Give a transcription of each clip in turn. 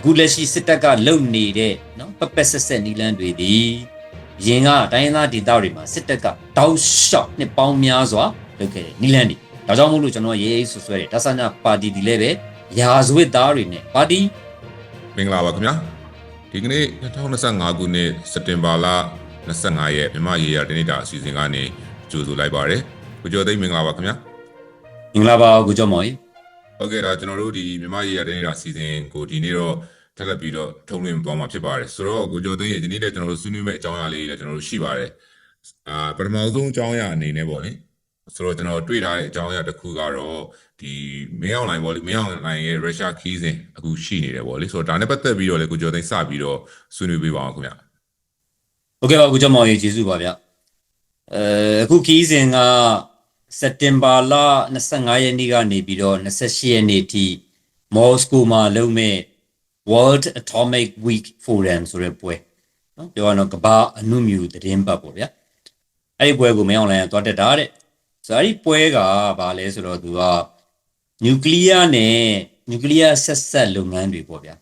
အခုလက်ရှိစစ်တပ်ကလုံနေတဲ့နော်ပပက်ဆက်ဆက်နီလန်းတွေဒီရင်ကတိုင်းရင်းသားဒေသတွေမှာစစ်တပ်ကတောက်လျှောက်နှစ်ပေါင်းများစွာလုပ်ခဲ့တဲ့နီလန်းတွေဒါကြောင့်မို့လို့ကျွန်တော်ရေးရေးဆွဆွဲတဲ့ဒါဆနာပါတီဒီလည်းပဲရာဇဝတ်သားတွေနဲ့ပါတီမင်္ဂလာပါခင်ဗျာဒီကနေ့2025ခုနှစ်စက်တင်ဘာလ25ရက်မြန်မာရေယာတနေ့တာအစီအစဉ်ကနေကြိုဆိုလိုက်ပါရစေကိုကျော်သိန်းမင်္ဂလာပါခင်ဗျာမင်္ဂလာပါကိုကျော်မော်ကြီး ဟုတ်ကဲ့ဒါကျွန်တော်တို့ဒီမြန်မာရေးရတဲ့ဒါစီစဉ်ကိုဒီနေ့တော့တက်လက်ပြီးတော့ထုတ်လွှင့်သွားမှာဖြစ်ပါတယ်ဆိုတော့ကိုကျော်သိန်းရဲ့ဒီနေ့လည်းကျွန်တော်တို့ဆွေးနွေးမဲ့အကြောင်းအရာလေးတွေလည်းကျွန်တော်တို့ရှိပါတယ်အာပထမဆုံးအကြောင်းအရာအနေနဲ့ပေါ့လေဆိုတော့ကျွန်တော်တွေ့ထားတဲ့အကြောင်းအရာတစ်ခုကတော့ဒီမင်းအောင်လိုင်းပေါ့လေမင်းအောင်လိုင်းရဲ့ရုရှားခီးစဉ်အခုရှိနေတယ်ပေါ့လေဆိုတော့ဒါနဲ့ပတ်သက်ပြီးတော့လေကိုကျော်သိန်းစပြီးတော့ဆွေးနွေးပေးပါအောင်ခင်ဗျဟုတ်ကဲ့ပါကိုကျော်မောင်ရေကျေးဇူးပါဗျအဲအခုခီးစဉ်က စက်တင်ဘာလ25ရက်နေ့ကနေပြီးတော့28ရက်နေ့ထိမော်စကိုမှာလုပ်မဲ့ World Atomic Week Forum ဆိုတဲ့ပွဲနော်ပြောရတော့ကမ္ဘာအနုမြူသတင်းပတ်ပေါ့ဗျာအဲ့ဒီပွဲကိုမင်းအောင်လိုင်းကသွားတက်တာတဲ့ဆိုတော့အဲ့ဒီပွဲကဘာလဲဆိုတော့သူကနျူကလ িয়ার နဲ့နျူကလ িয়ার ဆက်ဆက်လုပ်ငန်းတွေပေါ့ဗျာ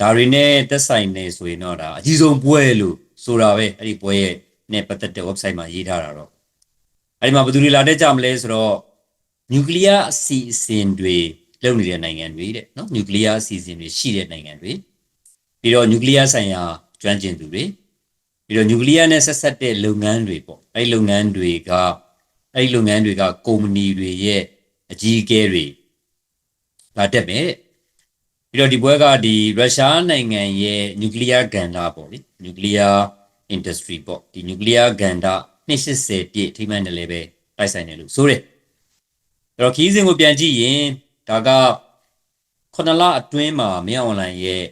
ဒါတွေနဲ့သက်ဆိုင်နေဆိုရင်တော့ဒါအကြီးဆုံးပွဲလို့ဆိုတာပဲအဲ့ဒီပွဲရဲ့နဲ့ပတ်သက်တဲ့ website မှာရေးထားတာတော့ အဲ့ဒီမှာဘယ်သူတွေလာတက်ကြမလဲဆိုတော့နျူကလ িয়ার အစီအစဉ်တွေလုပ်နေတဲ့နိုင်ငံတွေတဲ့နော်နျူကလ িয়ার အစီအစဉ်တွေရှိတဲ့နိုင်ငံတွေပြီးတော့နျူကလ িয়ার ဆိုင်ရာကျွမ်းကျင်သူတွေပြီးတော့နျူကလ িয়ার နဲ့ဆက်ဆက်တဲ့လုပ်ငန်းတွေပေါ့အဲ့ဒီလုပ်ငန်းတွေကအဲ့ဒီလုပ်ငန်းတွေကကုမ္ပဏီတွေရဲ့အကြီးအကဲတွေလာတက်မယ်တဲ့ပြီးတော့ဒီပွဲကဒီရုရှားနိုင်ငံရဲ့နျူကလ িয়ার ကဏ္ဍပေါ့လေနျူကလ িয়ার industry ပေါ့ဒီနျူကလ িয়ার ကဏ္ဍ 280ပြည့်ထိမှန်တယ်လည်းပဲတိုက်ဆိုင်တယ်လို့ဆိုတယ်အဲ့တော့ခီးစဉ်ကိုပြန်ကြည့်ရင်ဒါကခုနလအတွင်းမှာမင်းအွန်လိုင်းရဲ့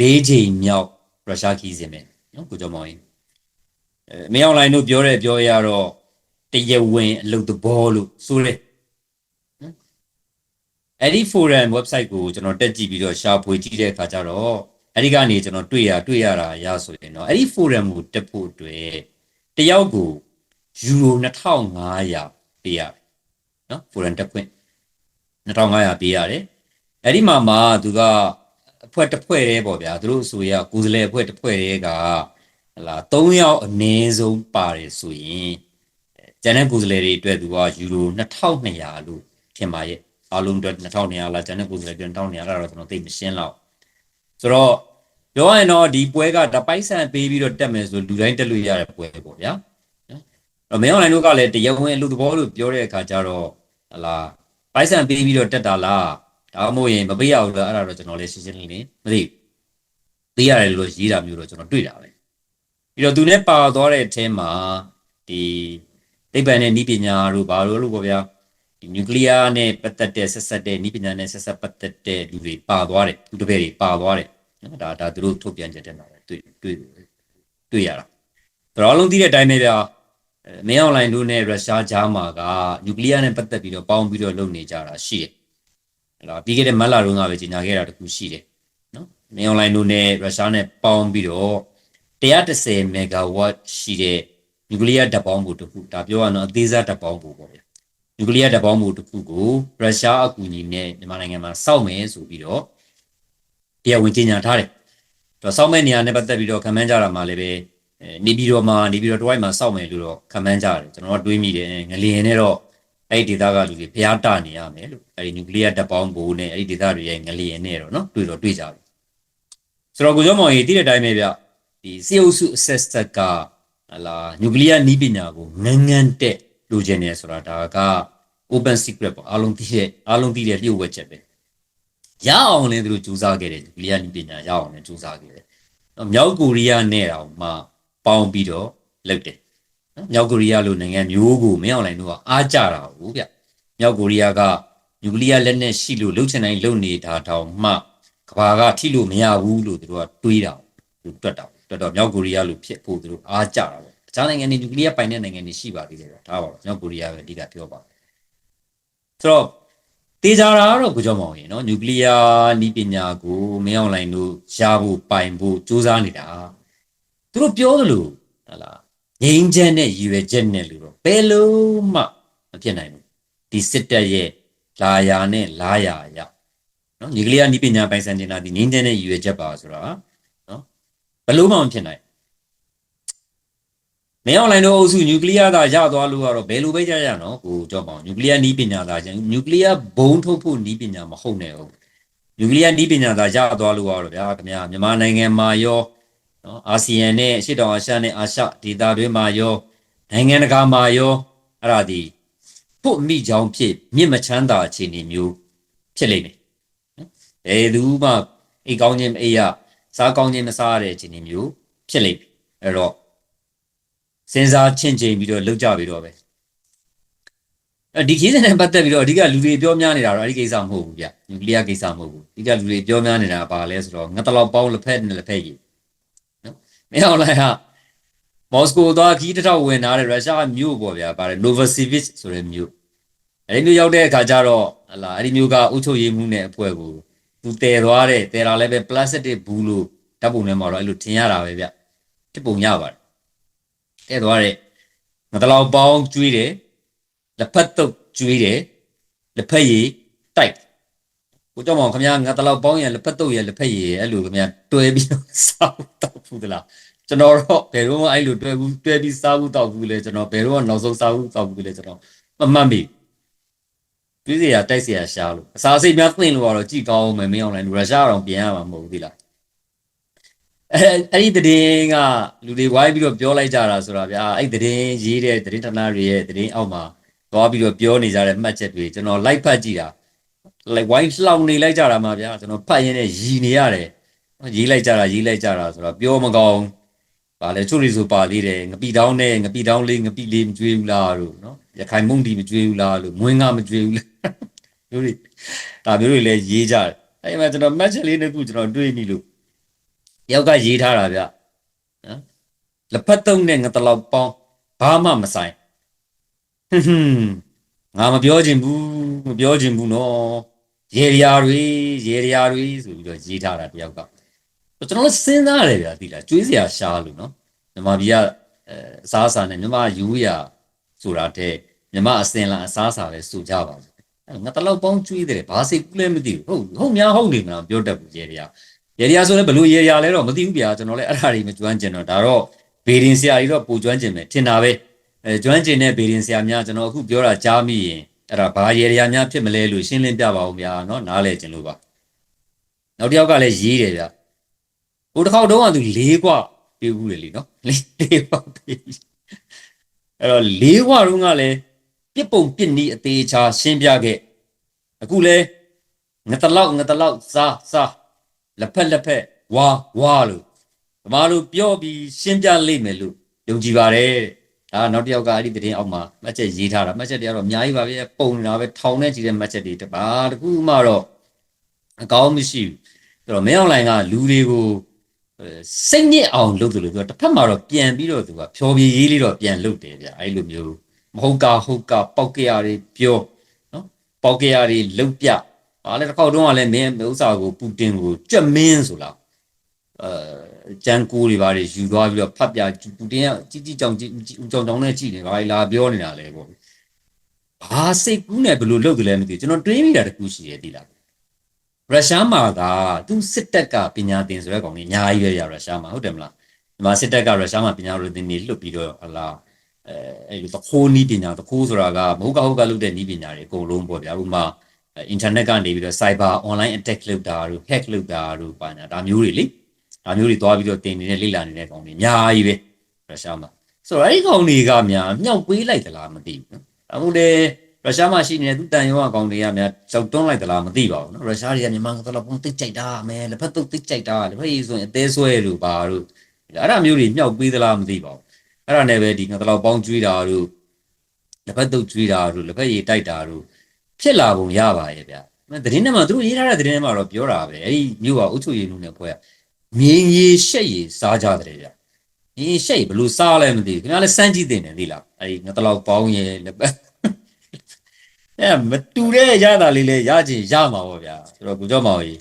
၄ချိန်မြောက်ရုရှားခီးစဉ်ပဲနော်ကိုကျော်မောင်ကြီးအဲမင်းအွန်လိုင်းတို့ပြောတဲ့ပြောရတော့တရဝင်အလုပ်သဘောလို့ဆိုတယ်နော်အဲ့ဒီ forum website ကိုကျွန်တော်တက်ကြည့်ပြီးတော့ရှာဖွေကြည့်တဲ့အခါကျတော့အဲ့ဒီကနေကျွန်တော်တွေ့ရတွေ့ရတာရဆိုရင်တော့အဲ့ဒီ forum ကိုတက်ဖို့အတွက်တယောက်ကို ယူရို2500ပေးရတယ်နော် forum တက်ခွင့်2500ပေးရတယ်အဲ့ဒီမှာမှသူကအဖွဲ့တစ်ဖွဲ့တည်းပေါ့ဗျာသူတို့ဆိုရကိုယ်စလဲအဖွဲ့တစ်ဖွဲ့တည်းကဟလာ3ယောက်အနည်းဆုံးပါတယ်ဆိုရင်ကျန်တဲ့ကိုယ်စလဲတွေအတွက်သူကယူရို2200လို့ထင်ပါရဲ့အားလုံးအတွက်2200လားကျန်တဲ့ကိုယ်စလဲတွေ1200လားတော့ကျွန်တော်သိမရှင်းတော့ဆိုတော့ပြောရရင်တော့ဒီပွဲကတပိုက်ဆန်ပေးပြီးတော့တက်မယ်ဆိုလူတိုင်းတက်လို့ရတဲ့ပွဲပေါ့ဗျာ နော်အဲ့မင်းအွန်လိုင်းတို့ကလည်းတရားဝင်လူသဘောလို့ပြောတဲ့အခါကျတော့ဟလာပိုက်ဆန်ပေးပြီးတော့တက်တာလားဒါမှမဟုတ်ရင်မပေးရဘူးလားအဲ့ဒါတော့ကျွန်တော်လည်းရှင်းရှင်းလင်းလင်းမသိဘူးပေးရတယ်လို့ရေးတာမျိုးတော့ကျွန်တော်တွေ့တာပဲပြီးတော့သူနဲ့ပါသွားတဲ့အထဲမှာဒီသိပ္ပံနဲ့ဤပညာတို့ဘာလို့လို့ပေါ့ဗျာဒီနျူကလ িয়ার နဲ့ပတ်သက်တဲ့ဆက်ဆက်တဲ့ဤပညာနဲ့ဆက်ဆက်ပတ်သက်တဲ့လူတွေပါသွားတယ်သူတပည့်တွေပါသွားတယ်နော်ဒါဒါသူတို့ထုတ်ပြန်ချက်တဲ့မှာပဲတွေ့တွေ့တွေ့ရတာဒါတော့အလုံးသိတဲ့အတိုင်းပဲဗျာ မင်းအွန်လိုင်းတို့နဲ့ရုရှားဂျားမာကနျူကလ িয়ার နဲ့ပတ်သက်ပြီးတော့ပေါင်းပြီးတော့လုပ်နေကြတာရှိတယ်အဲ့တော့ပြီးခဲ့တဲ့မတ်လတုန်းကပဲကြီးညာခဲ့တာတခုရှိတယ်နော်မင်းအွန်လိုင်းတို့နဲ့ရုရှားနဲ့ပေါင်းပြီးတော့130မီဂါဝတ်ရှိတဲ့နျူကလ িয়ার ဓာတ်ပေါင်းဖို့တခုဒါပြောရအောင်အသေးစားဓာတ်ပေါင်းဖို့ပေါ့ဗျာနျူကလ িয়ার ဓာတ်ပေါင်းဖို့တခုကိုရုရှားအကူအညီနဲ့မြန်မာနိုင်ငံမှာစောက်မယ်ဆိုပြီးတော့တရားဝင်ကြေညာထားတယ်တော့စောက်မဲ့နေရာနဲ့ပတ်သက်ပြီးတော့ခံမှန်းကြတာမှလည်းပဲ နေပြီးတော့မှနေပြီးတော့တဝိုက်မှာစောက်မယ်လို့တော့ခံမှန်းကြတယ်ကျွန်တော်တို့တွေးမိတယ်ငလျင်နဲ့တော့အဲ့ဒီဒေသကလူတွေဖျားတနေရမယ်လို့အဲ့ဒီနျူကလ িয়ার ဓာတ်ပေါင်းဖို့နဲ့အဲ့ဒီဒေသတွေရဲ့ငလျင်နဲ့တော့နော်တွေ့တော့တွေ့ကြပြီဆိုတော့ကိုကျော်မောင်ကြီးတိတဲ့အတိုင်းပဲဗျဒီစီအုပ်စုအဆက်ဆက်ကဟလာနျူကလ িয়ার နီးပညာကိုငန်းငန်းတက်လိုချင်တယ်ဆိုတာဒါက open secret ပေါ့အားလုံးသိတဲ့အားလုံးသိတဲ့လျှို့ဝှက်ချက်ပဲရအောင်လည်းသူတို့စူးစမ်းခဲ့တယ်နျူကလ িয়ারနီးပညာရအောင်လည်းစူးစမ်းခဲ့တယ်နော်မြောက်ကိုရီးယားနဲ့တောင်မှ ပေါင်းပြီးတော့လုပ်တယ်နော်မြောက်ကိုရီးယားလိုနိုင်ငံမျိုးကိုမင်းအောင်လိုင်းတို့ကအားကြတာဟုတ်ဗျမြောက်ကိုရီးယားကနျူကလ িয়ার လက်နက်ရှိလို့လှုပ်ချင်တိုင်းလှုပ်နေတာတောင်မှကဘာကထိလို့မရဘူးလို့သူတို့ကတွေးတာသူတွက်တာတွက်တော့မြောက်ကိုရီးယားလိုဖြစ်ဖို့သူတို့အားကြတာပေါ့အခြားနိုင်ငံတွေနျူကလ িয়ার ပိုင်တဲ့နိုင်ငံတွေရှိပါသေးတယ်ဒါပါတော့မြောက်ကိုရီးယားပဲအဓိကပြောပါဆိုတော့တေးကြတာကတော့ကိုကြောင့်မအောင်ရင်နော်နျူကလ িয়ার နီးပညာကိုမင်းအောင်လိုင်းတို့ရဖို့ပိုင်ဖို့စူးစမ်းနေတာ သူတို့ပြောသလိုဟလာငိမ့်ချက်နဲ့ရည်ရွယ်ချက်နဲ့လို့တော့ဘယ်လို့မှမဖြစ်နိုင်ဘူးဒီစစ်တပ်ရဲ့လာယာနဲ့လာယာရ နော်နျူကလ িয়ার နီးပညာပိုင်ဆိုင်နေတာဒီငင်းတဲ့နဲ့ရည်ရွယ်ချက်ပါဆိုတာနော်ဘယ်လို့မှမဖြစ်နိုင်မင်းအွန်လိုင်းတို့အုပ်စုနျူကလ িয়ার သာရသွားလို့ကတော့ဘယ်လိုပဲကြရနော်ကိုကြောက်ပါအောင်နျူကလ িয়ার နီးပညာသာကျနျူကလ িয়ার ဘုံထုတ်ဖို့နီးပညာမဟုတ်နဲ့ဟုတ်နျူကလ িয়ার နီးပညာသာရသွားလို့ကတော့ဗျာခင်ဗျာမြန်မာနိုင်ငံမှာရော နော်အာဆီယံနဲ့အရှေ့တောင်အာရှနဲ့အာရှဒေသတွင်းမှာရောနိုင်ငံတကာမှာရောအဲ့ဒါဒီဖို့မိကြောင်းဖြစ်မြင့်မချမ်းသာအခြေအနေမျိုးဖြစ်လိမ့်မယ်နော်ဘယ်သူမှအိတ်ကောင်းခြင်းမအိတ်ရစားကောင်းခြင်းမစားရတဲ့အခြေအနေမျိုးဖြစ်လိမ့်မယ်အဲ့တော့စဉ်းစားချင့်ချိန်ပြီးတော့လောက်ကြပြီးတော့ပဲအဲဒီခီးစင်နဲ့ပတ်သက်ပြီးတော့အဓိကလူတွေပြောများနေတာတော့အဲ့ဒီကိစ္စမဟုတ်ဘူးဗျနျူကလ িয়ার ကိစ္စမဟုတ်ဘူးအဓိကလူတွေပြောများနေတာကဘာလဲဆိုတော့ငတ်တလောက်ပေါင်းလက်ဖက်နဲ့လက်ဖက်ရည်နော် မင်းအောင်လိုက်ဟာမော်စကိုသွားခီးတစ်ထောက်ဝင်လာတဲ့ရုရှားမြို့ပေါ့ဗျာပါတယ် Novosibirsk ဆိုတဲ့မြို့အဲ့ဒီမြို့ရောက်တဲ့အခါကျတော့ဟလာအဲ့ဒီမြို့ကအုပ်ချုပ်ရေးမှုနဲ့အဖွဲ့ကိုသူတည်သွားတဲ့တည်တာလည်းပဲ plastic ဘူးလို့ဓာတ်ပုံထဲမှာတော့အဲ့လိုထင်ရတာပဲဗျဖြစ်ပုံရပါတယ်တည်သွားတဲ့ငတလောက်ပေါင်းကျွေးတယ်လက်ဖက်တုပ်ကျွေးတယ်လက်ဖက်ရည်တိုက် ကိုကြောင့်မောင်ခင်ဗျာငါတလောက်ပေါင်းရလက်ဖက်တုပ်ရလက်ဖက်ရည်အဲ့လိုခင်ဗျာတွဲပြီးတော့စားတော့ဖူးသလားကျွန်တော်တော့ဘယ်တော့မှအဲ့လိုတွဲဘူးတွဲပြီးစားဘူးတောက်ဘူးလေကျွန်တော်ဘယ်တော့မှနောက်ဆုံးစားဘူးတောက်ဘူးလေကျွန်တော်မမှတ်မိဘူးပြည်စရာတိုက်စရာရှားလို့အစာစိတ်များသင်လို့ကတော့ကြည်ကောင်းမယ်မင်းအောင်လိုက်ရုရှားတော့ပြန်ရမှာမဟုတ်ဘူးသီလားအဲအဲ့ဒီတည်င်းကလူတွေဝိုင်းပြီးတော့ပြောလိုက်ကြတာဆိုတာဗျာအဲ့ဒီတည်င်းရေးတဲ့တည်င်းဌာနတွေရဲ့တည်င်းအောက်မှာသွားပြီးတော့ပြောနေကြတဲ့မှတ်ချက်တွေကျွန်တော်လိုက်ဖတ်ကြည့်တာ လိုက်ဝိုင်းလှောင်နေလိုက်ကြတာမှာဗျာကျွန်တော်ဖတ်ရင်းနဲ့ရည်နေရတယ်ရေးလိုက်ကြတာရေးလိုက်ကြတာဆိုတော့ပြောမကောင်းဗာလဲချို့ရီဆိုပါလေးတယ်ငပိတောင်းနဲ့ငပိတောင်းလေးငပိလေးမကျွေးဘူးလားလို့နော်ရခိုင်မုံဒီမကျွေးဘူးလားလို့မွင်းကမကျွေးဘူးလားမျိုးတွေဒါမျိုးတွေလည်းရေးကြတယ်အဲ့မှာကျွန်တော်မှတ်ချက်လေးတစ်ခုကျွန်တော်တွေးမိလို့ယောက်ကရေးထားတာဗျနော်လက်ဖက်တုံးနဲ့ငတလောက်ပေါင်းဘာမှမဆိုင်ဟွန်းဟွန်းငါမပြောချင်ဘူးမပြောချင်ဘူးနော် ရေရရာတွေရေရရာတွေဆိုပြီးတော့ရေးထားတာတယောက်ကကျွန်တော်စဉ်းစားရတယ်ဗျာဒီလားကျွေးစရာရှားလို့နော်မြန်မာပြည်ကအဲအစားအစာနဲ့မြန်မာယူရဆိုတာတဲ့မြန်မာအစင်လာအစားအစာပဲစုကြပါဘူးငါတလောက်ပေါင်းကျွေးတယ်ဘာစိတ်ကူးလဲမသိဘူးဟုတ်ဟုတ်များဟုတ်နေမလားပြောတတ်ဘူးရေရရာရေရရာဆိုလည်းဘယ်လိုရေရရာလဲတော့မသိဘူးဗျာကျွန်တော်လည်းအဲ့ဒါတွေမကျွမ်းကျင်တော့ဒါတော့ဘေဒင်ဆရာကြီးတော့ပူကျွမ်းကျင်မယ်ထင်တာပဲအဲကျွမ်းကျင်တဲ့ဘေဒင်ဆရာများကျွန်တော်အခုပြောတာကြားမိရင် အဲ့ဒါဘာရေရရာများဖြစ်မလဲလို့ရှင်းလင်းပြပါဦးဗျာเนาะနားလဲကျင်လို့ပါနောက်တစ်ယောက်ကလည်းရေးတယ်ဗျာဟိုတစ်ခေါက်တုန်းကသူလေးกว่าပြေးဘူးလေလीเนาะလေးလေးกว่าပြေးအဲ့တော့လေးกว่าတုန်းကလည်းပြစ်ပုံပြစ်နီးအသေးချာရှင်းပြခဲ့အခုလဲငတလောက်ငတလောက်စားစားလက်ဖက်လက်ဖက်ဝါဝါလို့ဗမာလိုပြောပြီးရှင်းပြလိမ့်မယ်လို့ယုံကြည်ပါတယ် ဒါနောက်တစ်ယောက်ကအဲ့ဒီသတင်းအောက်မှာမှတ်ချက်ရေးထားတာမှတ်ချက်တွေကတော့အများကြီးပါပဲပုံနေတာပဲထောင်နဲ့ကြည့်တဲ့မှတ်ချက်တွေတပါတခုမှတော့အကောင်းမရှိဘူးအဲ့တော့မင်းအွန်လိုင်းကလူတွေကိုစိတ်ညစ်အောင်လုပ်တယ်လို့ပြောတစ်ဖက်မှာတော့ပြန်ပြီးတော့သူကဖြောပြရေးလေးတော့ပြန်လုပ်တယ်ဗျအဲ့လိုမျိုးမဟုတ်ကဟုတ်ကပောက်ကရတွေပြောနော်ပောက်ကရတွေလုတ်ပြဟာလေတစ်ခေါက်တုန်းကလည်းမင်းဥစ္စာကိုပူတင်ကိုကြက်မင်းဆိုလားအဲ ကြမ်းကိုတွေဘာတွေယူသွားပြီးတော့ဖတ်ပြပူတင်ကကြီးကြီးကြောင်ကြီးကြောင်ကြောင်နဲ့ကြည့်နေဘာလာပြောနေတာလဲပေါ့ဘာစိတ်ကူးနဲ့ဘယ်လိုလုပ်တယ်လဲမသိဘူးကျွန်တော်တွေးမိတာတခုရှိရဲ့ဒီလားရုရှားမှာကသူစစ်တပ်ကပညာသင်ဆိုတဲ့ကောင်ကြီးအများကြီးပဲရရုရှားမှာဟုတ်တယ်မလားဒီမှာစစ်တပ်ကရုရှားမှာပညာလို့သင်နေလွတ်ပြီးတော့ဟလာအဲအဲ့လိုသခိုးနီးပညာသခိုးဆိုတာကမဟုတ်ကဟုတ်ကလုပ်တဲ့နီးပညာတွေအကုန်လုံးပေါ့ဗျာဥပမာအင်တာနက်ကနေပြီးတော့ cyber online attack လုပ်တာတို့ hack လုပ်တာတို့ပါညာဒါမျိုးတွေလေ ဒါမျိုးတွေသွားပြီးတော့တင်နေတဲ့လိလာနေတဲ့ကောင်တွေအများကြီးပဲရုရှားမှာဆိုတော့အဲ့ဒီကောင်တွေကများမြောက်ပေးလိုက်သလားမသိဘူးနော်အခုလေရုရှားမှာရှိနေတဲ့သူတန်ရုံးအကောင်တွေကများကြောက်တွန်းလိုက်သလားမသိပါဘူးနော်ရုရှားတွေကမြန်မာကတော့ပုံသိကြိုက်တာမဲလက်ဖက်တုတ်သိကြိုက်တာလက်ဖက်ရည်ဆိုရင်အသေးဆွဲလို့ပါတို့အဲ့ဒါမျိုးတွေမြောက်ပေးသလားမသိပါဘူးအဲ့ဒါနဲ့ပဲဒီငါတော့ပေါင်းကျွေးတာတို့လက်ဖက်တုတ်ကျွေးတာတို့လက်ဖက်ရည်တိုက်တာတို့ဖြစ်လာပုံရပါရဲ့ဗျသတင်းထဲမှာသူတို့ရေးထားတဲ့သတင်းထဲမှာတော့ပြောတာပဲအဲ့ဒီမြို့ကအုပ်ချုပ်ရေးမှုနဲ့ဖွဲ့ မြင်းရီရှက်ရည်စားကြတယ်ဗျမြင်းရီရှက်ရည်ဘယ်လိုစားလဲမသိဘူးခင်ဗျားလည်းစမ်းကြည့်တင်တယ်သိလားအဲ့ဒီငါတော့ပေါင်းရဲ့လက်ပတ်အဲမတူတဲ့ရတာလေးလဲရချင်ရမှာပေါ့ဗျာဆိုတော့ကိုကြောက်မောင်ကြီး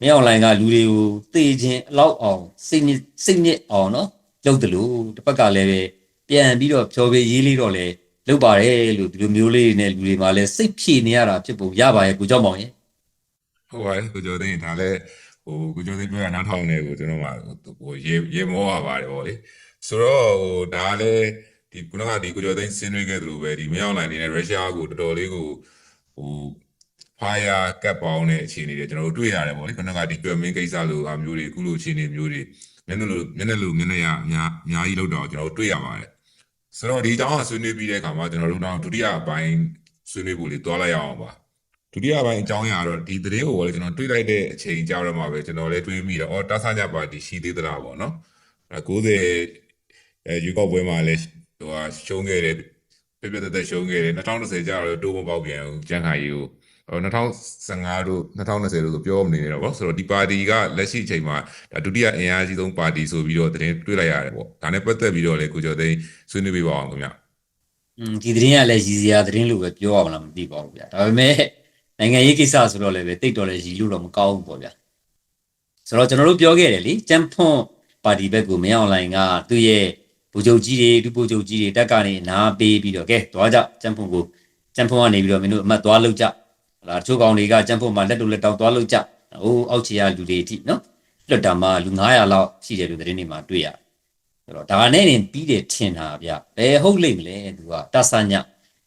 မင်းအွန်လိုင်းကလူတွေကိုသိချင်းအလောက်အောင်စိတ်ညစ်စိတ်ညစ်အောင်နော်လုပ်တယ်လို့တစ်ပတ်ကလည်းပဲပြန်ပြီးတော့ဖြောပေးရေးလေးတော့လဲလုပ်ပါတယ်လို့ဒီလိုမျိုးလေးနဲ့လူတွေမှာလဲစိတ်ဖြေနေရတာဖြစ်ပုံရပါရဲ့ကိုကြောက်မောင်ရဲ့ဟဟုတ်ပါတယ်ကိုကျော်သိန်းဒါလည်း ဟိုကိုကျော်သိန်းပြောတာနားထောင်နေကိုကျွန်တော်မှဟိုရေရေမောရပါတယ်ဗောလေဆိုတော့ဟိုဒါလည်းဒီခုနကဒီကိုကျော်သိန်းဆင်းနွှဲခဲ့သလိုပဲဒီမြောက်လိုင်းနေတဲ့ရုရှားကိုတော်တော်လေးကိုဟို fire ကပ်ပေါင်းတဲ့အခြေအနေတွေကျွန်တော်တို့တွေ့ရတယ်ဗောလေခုနကဒီကျွဲမင်းကိစ္စလိုအမျိုးတွေအခုလိုအခြေအနေမျိုးတွေမျက်နှာလိုမျက်နှာလိုမျက်နှာရအများအများကြီးလောက်တော့ကျွန်တော်တို့တွေ့ရပါတယ်ဆိုတော့ဒီအကြောင်းကဆွေးနွေးပြီးတဲ့အခါမှာကျွန်တော်တို့တော့ဒုတိယအပိုင်းဆွေးနွေးဖို့လေးတွားလိုက်ရအောင်ပါ ဒုတိယပိုင်းအကြောင်းအရာတော့ဒီသတင်းကိုလည်းကျွန်တော်တွေးလိုက်တဲ့အချိန်ကြောက်တော့မှပဲကျွန်တော်လည်းတွေးမိတော့အော်တဆညပါတီရှိသေးသလားပေါ့နော်အဲ90အဲယူကောက်ပွဲမှာလည်းဟိုဟာရှုံးခဲ့တယ်ပြပြတသက်ရှုံးခဲ့တယ်2010ကျတော့တိုးမပေါက်ပြန်ဘူးကြံ့ခိုင်ရီကိုဟို2015တို့2020တို့ဆိုပြောမနေတော့ဗောဆိုတော့ဒီပါတီကလက်ရှိအချိန်မှာဒါဒုတိယအင်အားကြီးဆုံးပါတီဆိုပြီးတော့သတင်းတွေးလိုက်ရတယ်ပေါ့ဒါနဲ့ပတ်သက်ပြီးတော့လည်းကိုကျော်သိန်းဆွေးနွေးပေးပါအောင်ခင်ဗျอืมဒီသတင်းကလည်းရည်စရာသတင်းလို့ပဲပြောရမလားမသိပါဘူးဗျာဒါပေမဲ့ နိုင်ငံရေးကိစ္စဆိုတော့လည်းပဲတိတ်တော်လည်းရည်လို့တော့မကောင်းဘူးပေါ့ဗျာဆိုတော့ကျွန်တော်တို့ပြောခဲ့တယ်လေကျန်းဖွန်ပါတီဘက်ကိုမင်းအွန်လိုင်းကသူ့ရဲ့ဗိုလ်ချုပ်ကြီးတွေဒုဗိုလ်ချုပ်ကြီးတွေတက်ကနေနားပေးပြီးတော့ကဲသွားကြကျန်းဖွန်ကိုကျန်းဖွန်ကနေပြီးတော့မင်းတို့အမတ်သွားလောက်ကြဟလာတချို့ကောင်တွေကကျန်းဖွန်မှာလက်တူလက်တောက်သွားလောက်ကြဟိုအောက်ခြေရလူတွေအထိနော်လွတ်တာမှာလူ900လောက်ရှိတယ်လို့သတင်းတွေမှာတွေ့ရတယ်ဆိုတော့ဒါနဲ့နေပြီးတယ်ထင်တာဗျဘယ်ဟုတ်လိမ့်မလဲသူကတဆည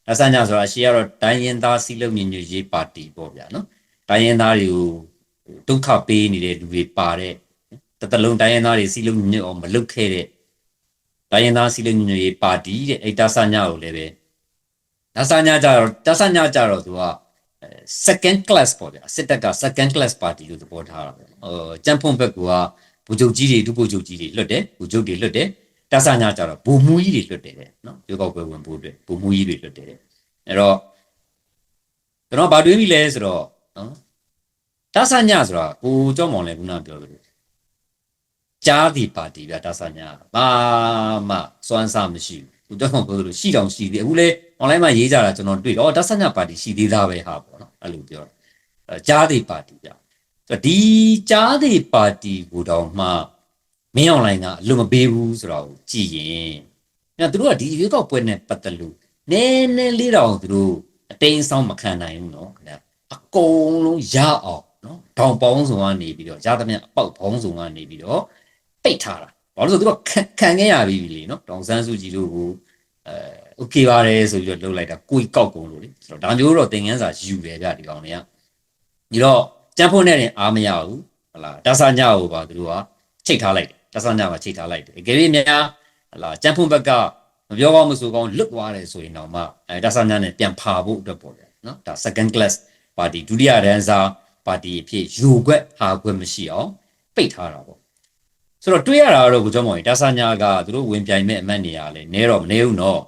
တဆညဆိုတာအရှိကတော့တိုင်းရင်သားစီလုံးညညရေးပါတီပေါ့ဗျာနော်တိုင်းရင်သားတွေကိုဒုက္ခပေးနေတဲ့လူတွေပါတဲ့တတလုံးတိုင်းရင်သားတွေစီလုံးညညအောင်မလုပ်ခဲ့တဲ့တိုင်းရင်သားစီလုံးညညရေးပါတီတဲ့အဲ့တဆညကိုလည်းပဲတဆညကြတော့တဆညကြတော့သူက second class ပေါ့ဗျာစစ်တပ်က second class party လို့သဘောထားတာပေါ့ဟိုကျန်းဖွန်ဘက်ကဗိုလ်ချုပ်ကြီးတွေဒုဗိုလ်ချုပ်ကြီးတွေလွတ်တယ်ဗိုလ်ချုပ်တွေလွတ်တယ် တဆညာကြတော့ဗိုလ်မူကြီးတွေလွတ်တယ်တဲ့နော်ရွေးကောက်ပွဲဝင်ဖို့အတွက်ဗိုလ်မူကြီးတွေလွတ်တယ်တဲ့အဲ့တော့ကျွန်တော်ဗာတွေးပြီလဲဆိုတော့နော်တဆညာဆိုတာကိုကြောက်မောင်လည်းခုနပြောလို့ကြားဒီပါတီဗျာတဆညာဘာမှစွမ်းစားမရှိဘူးကိုကြောက်မောင်ပြောလို့ရှိတောင်ရှိသေးအခုလေ online မှာရေးကြတာကျွန်တော်တွေ့တော့တဆညာပါတီရှိသေးသားပဲဟာပေါ့နော်အဲ့လိုပြောတာအဲကြားဒီပါတီဗျာဆိုတော့ဒီကြားဒီပါတီကိုတောင်မှ မင်း online ကအလွတ်မပေးဘူးဆိုတော့ကြည်ရင်ညသူတို့ကဒီရွေးကောက်ပွဲနဲ့ပတ်သက်လို့နည်းနည်းလေးတောင်သူတို့အတိန်ဆောင်မခံနိုင်ဘူးနော်ခင်ဗျာအကုန်လုံးရအောင်နော်တောင်ပေါင်းစုံကနေပြီးတော့ရသမျှအပေါက်ပေါင်းစုံကနေပြီးတော့ပိတ်ထားတာဘာလို့လဲဆိုတော့သူတို့ခံခံခဲ့ရပြီလေနော်တောင်ဆန်းစုကြည်တို့ကိုအဲ okay ပါတယ်ဆိုပြီးတော့လှုပ်လိုက်တာကိုယ်ကောက်ကုန်လို့လေဆိုတော့ဒါမျိုးတော့သင်ငန်းစာယူတယ်ဗျဒီကောင်တွေကဒီတော့ကြမ်းဖွင့်တဲ့ရင်အားမရဘူးဟလာတဆညကိုပါသူတို့ကချိတ်ထားလိုက် တယ်တဆညမှာချိတ်ထားလိုက်တယ်အကယ်၍များဟလာကြမ်းဖွင့်ဘက်ကမပြောကောင်းမဆိုကောင်းလွတ်သွားတယ်ဆိုရင်တော့မှအဲတဆညနဲ့ပြန်ဖာဖို့အတွက်ပေါ့ဗျာနော်ဒါ second class party ဒုတိယရန်စာပါတီအဖြစ်ယူခွက်ဟာခွက်မရှိအောင်ပိတ်ထားတာပေါ့ဆိုတော့တွေးရတာကတော့ကိုကျော်မောင်ကြီးတဆညကသူတို့ဝင်ပြိုင်မဲ့အမတ်နေရလဲနဲတော့မနေဘူးနော်